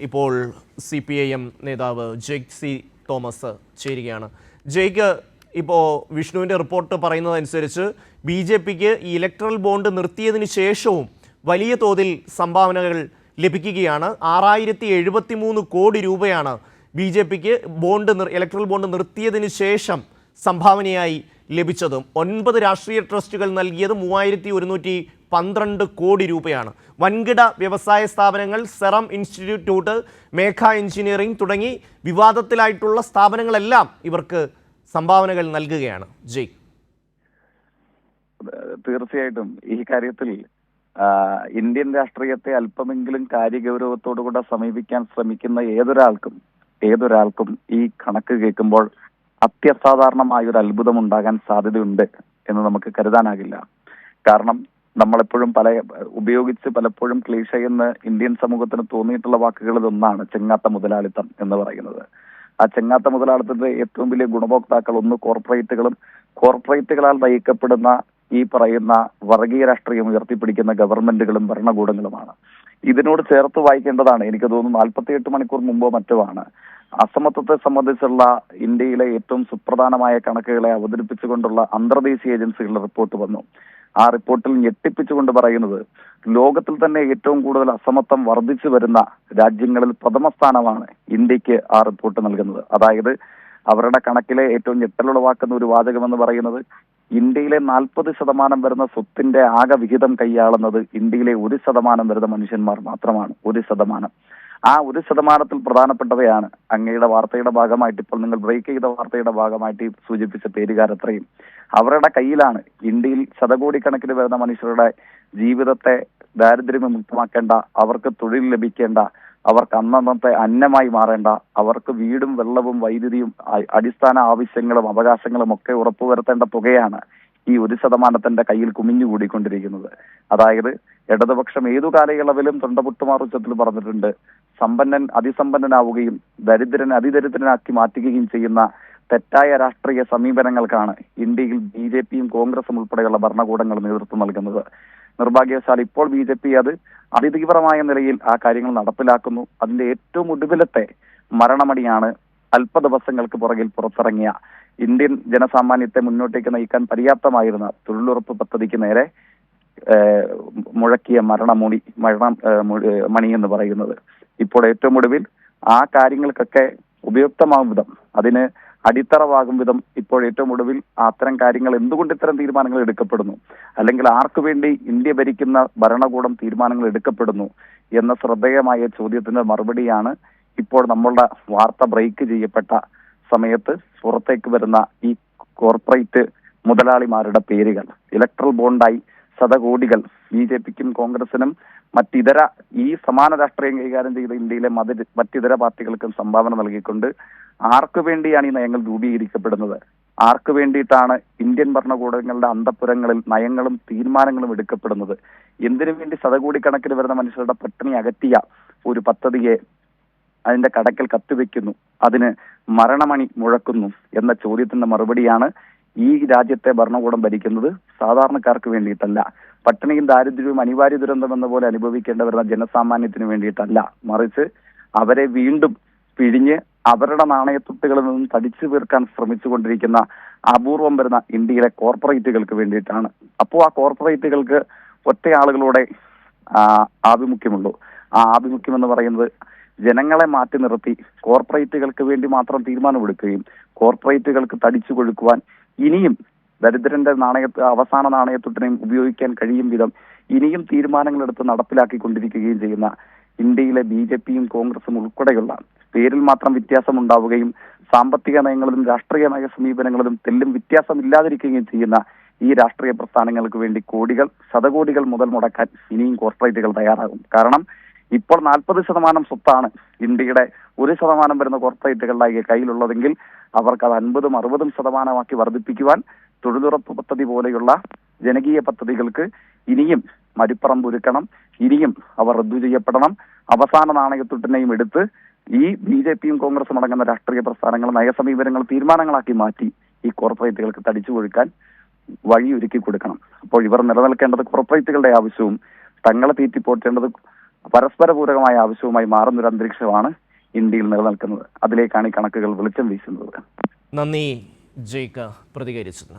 ഇപ്പോൾ C P I M നേതാവ് Jaick C Thomas ചേരുകയാണ്. ജെയ്ക്ക് ഇപ്പോൾ വിഷ്ണുവിന്റെ റിപ്പോർട്ട് പറയുന്നതനുസരിച്ച് ബി ജെ പിക്ക് ഈ ഇലക്ട്രൽ ബോണ്ട് നിർത്തിയതിന് ശേഷവും വലിയ തോതിൽ സംഭാവനകൾ ലഭിക്കുകയാണ്. ആറായിരത്തി എഴുപത്തി മൂന്ന് കോടി രൂപയാണ് ബി ജെ പിക്ക് ബോണ്ട് ഇലക്ട്രൽ ബോണ്ട് നിർത്തിയതിന് ശേഷം സംഭാവനയായി ലഭിച്ചതും. ഒൻപത് രാഷ്ട്രീയ ട്രസ്റ്റുകൾ നൽകിയത് മൂവായിരത്തി ഒരുന്നൂറ്റി പന്ത്രണ്ട് കോടി രൂപയാണ്. വൻകിട വ്യവസായ സ്ഥാപനങ്ങൾ സെറം ഇൻസ്റ്റിറ്റ്യൂട്ട് മേഘ എഞ്ചിനീയറിംഗ് തുടങ്ങി വിവാദത്തിലായിട്ടുള്ള സ്ഥാപനങ്ങളെല്ലാം ഇവർക്ക് സംഭാവനകൾ നൽകുകയാണ്. ജയ്. തീർച്ചയായിട്ടും. ഈ കാര്യത്തിൽ ഇന്ത്യൻ രാഷ്ട്രീയത്തെ അല്പമെങ്കിലും കാര്യഗൗരവത്തോടുകൂടെ സമീപിക്കാൻ ശ്രമിക്കുന്ന ഏതൊരാൾക്കും ഏതൊരാൾക്കും ഈ കണക്ക് കേൾക്കുമ്പോൾ അത്യസാധാരണമായ ഒരു അത്ഭുതം ഉണ്ടാകാൻ സാധ്യതയുണ്ട് എന്ന് നമുക്ക് കരുതാനാകില്ല. കാരണം നമ്മളെപ്പോഴും പല ഉപയോഗിച്ച് പലപ്പോഴും ക്ലീഷ എന്ന് ഇന്ത്യൻ സമൂഹത്തിന് തോന്നിയിട്ടുള്ള വാക്കുകളിൽ ഒന്നാണ് ചെങ്ങാത്ത മുതലാളിത്തം എന്ന് പറയുന്നത്. ആ ചെങ്ങാത്ത മുതലാളിത്തത്തിന്റെ ഏറ്റവും വലിയ ഗുണഭോക്താക്കൾ ഒന്ന് കോർപ്പറേറ്റുകളും കോർപ്പറേറ്റുകളാൽ നയിക്കപ്പെടുന്ന ഈ പറയുന്ന വർഗീയ രാഷ്ട്രീയം ഉയർത്തിപ്പിടിക്കുന്ന ഗവൺമെന്റുകളും ഭരണകൂടങ്ങളുമാണ്. ഇതിനോട് ചേർത്ത് വായിക്കേണ്ടതാണ്. എനിക്ക് തോന്നുന്നു നാൽപ്പത്തിയെട്ട് മണിക്കൂർ മുമ്പോ മറ്റോ ആണ്. അസമത്വത്തെ സംബന്ധിച്ചുള്ള ഇന്ത്യയിലെ ഏറ്റവും സുപ്രധാനമായ കണക്കുകളെ അവതരിപ്പിച്ചുകൊണ്ടുള്ള അന്തർദേശീയ ഏജൻസികളുടെ റിപ്പോർട്ട് വന്നു. ആ റിപ്പോർട്ടിൽ ഞെട്ടിപ്പിച്ചുകൊണ്ട് പറയുന്നത് ലോകത്തിൽ തന്നെ ഏറ്റവും കൂടുതൽ അസമത്വം വർദ്ധിച്ചു വരുന്ന രാജ്യങ്ങളിൽ പ്രഥമ സ്ഥാനമാണ് ഇന്ത്യയ്ക്ക് ആ റിപ്പോർട്ട് നൽകുന്നത്. അതായത് അവരുടെ കണക്കിലെ ഏറ്റവും ഞെട്ടലുളവാക്കുന്ന ഒരു വാചകം എന്ന് പറയുന്നത് ഇന്ത്യയിലെ നാൽപ്പത് ശതമാനം വരുന്ന സ്വത്തിന്റെ ആകെ വിഹിതം കൈയാളുന്നത് ഇന്ത്യയിലെ ഒരു ശതമാനം വരുന്ന മനുഷ്യന്മാർ മാത്രമാണ്. ഒരു ശതമാനം. ആ ഒരു ശതമാനത്തിൽ പ്രധാനപ്പെട്ടവയാണ്. അങ്ങയുടെ വാർത്തയുടെ ഭാഗമായിട്ട് ഇപ്പോൾ നിങ്ങൾ ബ്രേക്ക് ചെയ്ത വാർത്തയുടെ ഭാഗമായിട്ട് സൂചിപ്പിച്ച സൂചിപ്പിച്ച പേരുകാരത്രയും. അവരുടെ കയ്യിലാണ് ഇന്ത്യയിൽ ശതകോടിക്കണക്കിന് വരുന്ന മനുഷ്യരുടെ ജീവിതത്തെ ദാരിദ്ര്യമുക്തമാക്കേണ്ട അവർക്ക് തൊഴിൽ ലഭിക്കേണ്ട അവർക്ക് അന്നന്നത്തെ അന്നമായി മാറേണ്ട അവർക്ക് വീടും വെള്ളവും വൈദ്യുതിയും അടിസ്ഥാന ആവശ്യങ്ങളും അവകാശങ്ങളും ഒക്കെ ഉറപ്പുവരുത്തേണ്ട തുകയാണ് ഈ ഒരു ശതമാനത്തിന്റെ കയ്യിൽ കുമിഞ്ഞുകൂടിക്കൊണ്ടിരിക്കുന്നത്. അതായത് ഇടതുപക്ഷം ഏതു കാലയളവിലും തൊണ്ടപൊട്ടുമാർ ഉച്ചത്തിൽ പറഞ്ഞിട്ടുണ്ട് സമ്പന്നൻ അതിസമ്പന്നനാവുകയും ദരിദ്രൻ അതിദരിദ്രനാക്കി മാറ്റുകയും ചെയ്യുന്ന തെറ്റായ രാഷ്ട്രീയ സമീപനങ്ങൾക്കാണ് ഇന്ത്യയിൽ ബി ജെ പിയും കോൺഗ്രസും ഉൾപ്പെടെയുള്ള ഭരണകൂടങ്ങൾ നേതൃത്വം നൽകുന്നത്. നിർഭാഗ്യവശാൽ ഇപ്പോൾ ബി ജെ പി അത് അതിതീവ്രമായ നിലയിൽ ആ കാര്യങ്ങൾ നടപ്പിലാക്കുന്നു. അതിന്റെ ഏറ്റവും ഒടുവിലത്തെ മരണമടിയാണ് അല്പ ദിവസങ്ങൾക്ക് പുറകിൽ പുറത്തിറങ്ങിയ ഇന്ത്യൻ ജനസാമാന്യത്തെ മുന്നോട്ടേക്ക് നയിക്കാൻ പര്യാപ്തമായിരുന്ന തൊഴിലുറപ്പ് പദ്ധതിക്ക് നേരെ മുഴക്കിയ മരണമുണി മരണം മണി എന്ന് പറയുന്നത്. ഇപ്പോൾ ഏറ്റവും ഒടുവിൽ ആ കാര്യങ്ങൾക്കൊക്കെ ഉപയുക്തമാകും വിധം. അതിന് അടിത്തറവാകും വിധം ഇപ്പോൾ ഏറ്റവും ഒടുവിൽ അത്തരം കാര്യങ്ങൾ എന്തുകൊണ്ട് ഇത്തരം തീരുമാനങ്ങൾ എടുക്കപ്പെടുന്നു? അല്ലെങ്കിൽ ആർക്കു വേണ്ടി ഇന്ത്യ ഭരിക്കുന്ന ഭരണകൂടം തീരുമാനങ്ങൾ എടുക്കപ്പെടുന്നു എന്ന ശ്രദ്ധേയമായ ചോദ്യത്തിന്റെ മറുപടിയാണ് ഇപ്പോൾ നമ്മളുടെ വാർത്ത ബ്രേക്ക് ചെയ്യപ്പെട്ട സമയത്ത് പുറത്തേക്ക് വരുന്ന ഈ കോർപ്പറേറ്റ് മുതലാളിമാരുടെ പേരുകൾ. ഇലക്ട്രൽ ബോണ്ടായി ശതകോടികൾ. ബി ജെ പിക്കും കോൺഗ്രസിനും മറ്റിതര ഈ സമാന രാഷ്ട്രീയം കൈകാര്യം ചെയ്ത ഇന്ത്യയിലെ മത മറ്റിതര പാർട്ടികൾക്കും സംഭാവന നൽകിക്കൊണ്ട് ആർക്കു വേണ്ടിയാണ് ഈ നയങ്ങൾ രൂപീകരിക്കപ്പെടുന്നത്? ആർക്കു വേണ്ടിയിട്ടാണ് ഇന്ത്യൻ ഭരണകൂടങ്ങളുടെ അന്തപുരങ്ങളിൽ നയങ്ങളും തീരുമാനങ്ങളും എടുക്കപ്പെടുന്നത്? എന്തിനു വേണ്ടി ശതകോടിക്കണക്കിന് വരുന്ന മനുഷ്യരുടെ പട്ടിണി അകറ്റിയ ഒരു പദ്ധതിയെ അതിന്റെ കടക്കൽ കത്തിവെക്കുന്നു? അതിന് മരണമണി മുഴക്കുന്നു എന്ന ചോദ്യത്തിന്റെ മറുപടിയാണ് ഈ രാജ്യത്തെ ഭരണകൂടം ഭരിക്കുന്നത്. സാധാരണക്കാർക്ക് വേണ്ടിയിട്ടല്ല. പട്ടിണിയും ദാരിദ്ര്യവും അനിവാര്യ ദുരന്തം എന്ന പോലെ അനുഭവിക്കേണ്ടി വരുന്ന ജനസാമാന്യത്തിന് വേണ്ടിയിട്ടല്ല. മറിച്ച് അവരെ വീണ്ടും പിഴിഞ്ഞ് അവരുടെ നാണയത്തുട്ടുകളിൽ നിന്നും തടിച്ചു തീർക്കാൻ ശ്രമിച്ചുകൊണ്ടിരിക്കുന്ന അപൂർവം വരുന്ന ഇന്ത്യയിലെ കോർപ്പറേറ്റുകൾക്ക് വേണ്ടിയിട്ടാണ്. അപ്പോൾ ആ കോർപ്പറേറ്റുകൾക്ക് ഒറ്റയാളുകളോടെ ആഭിമുഖ്യമുള്ളൂ. ആ ആഭിമുഖ്യം എന്ന് പറയുന്നത് ജനങ്ങളെ മാറ്റി നിർത്തി കോർപ്പറേറ്റുകൾക്ക് വേണ്ടി മാത്രം തീരുമാനമെടുക്കുകയും കോർപ്പറേറ്റുകൾക്ക് തടിച്ചു കൊഴുക്കുവാൻ ഇനിയും ദരിദ്രന്റെ നാണയ അവസാന നാണയത്തൊട്ടിനെയും ഉപയോഗിക്കാൻ കഴിയും വിധം ഇനിയും തീരുമാനങ്ങൾ എടുത്ത് നടപ്പിലാക്കിക്കൊണ്ടിരിക്കുകയും ചെയ്യുന്ന ഇന്ത്യയിലെ ബി ജെ പിയും കോൺഗ്രസും ഉൾപ്പെടെയുള്ള പേരിൽ മാത്രം വ്യത്യാസം ഉണ്ടാവുകയും സാമ്പത്തിക നയങ്ങളിലും രാഷ്ട്രീയ നയ സമീപനങ്ങളിലും തെല്ലും വ്യത്യാസമില്ലാതിരിക്കുകയും ചെയ്യുന്ന ഈ രാഷ്ട്രീയ പ്രസ്ഥാനങ്ങൾക്ക് വേണ്ടി കോടികൾ ശതകോടികൾ മുതൽ മുടക്കാൻ ഇനിയും കോർപ്പറേറ്റുകൾ തയ്യാറാകും. കാരണം ഇപ്പോൾ നാൽപ്പത് ശതമാനം സ്വത്താണ് ഇന്ത്യയുടെ ഒരു ശതമാനം വരുന്ന കോർപ്പറേറ്റുകളുടെ കയ്യിലുള്ളതെങ്കിൽ അവർക്ക് അത് അൻപതും അറുപതും ശതമാനമാക്കി വർദ്ധിപ്പിക്കുവാൻ തൊഴിലുറപ്പ് പദ്ധതി പോലെയുള്ള ജനകീയ പദ്ധതികൾക്ക് ഇനിയും മരുപ്പറമ്പ് ഒരുക്കണം. ഇനിയും അവർ റദ്ദു ചെയ്യപ്പെടണം. അവസാന നാണയത്തുട്ടിനെയും എടുത്ത് ഈ ബി ജെ പിയും കോൺഗ്രസും അടങ്ങുന്ന രാഷ്ട്രീയ പ്രസ്ഥാനങ്ങൾ നയസമീപനങ്ങൾ തീരുമാനങ്ങളാക്കി മാറ്റി ഈ കോർപ്പറേറ്റുകൾക്ക് തടിച്ചു കൊഴുക്കാൻ വഴി ഒരുക്കി കൊടുക്കണം. അപ്പോൾ ഇവർ നിലനിൽക്കേണ്ടത് കോർപ്പറേറ്റുകളുടെ ആവശ്യവും തങ്ങളെ തീറ്റിപ്പോറ്റേണ്ടത് പരസ്പരപൂരകമായ ആവശ്യവുമായി മാറുന്നൊരു അന്തരീക്ഷമാണ് ഇന്ത്യയിൽ നിലനിൽക്കുന്നത്. അതിലേക്കാണ് ഈ കണക്കുകൾ വെളിച്ചം വീശുന്നത്. നന്ദി ജയ്ക്ക് പ്രതികരിച്ചത്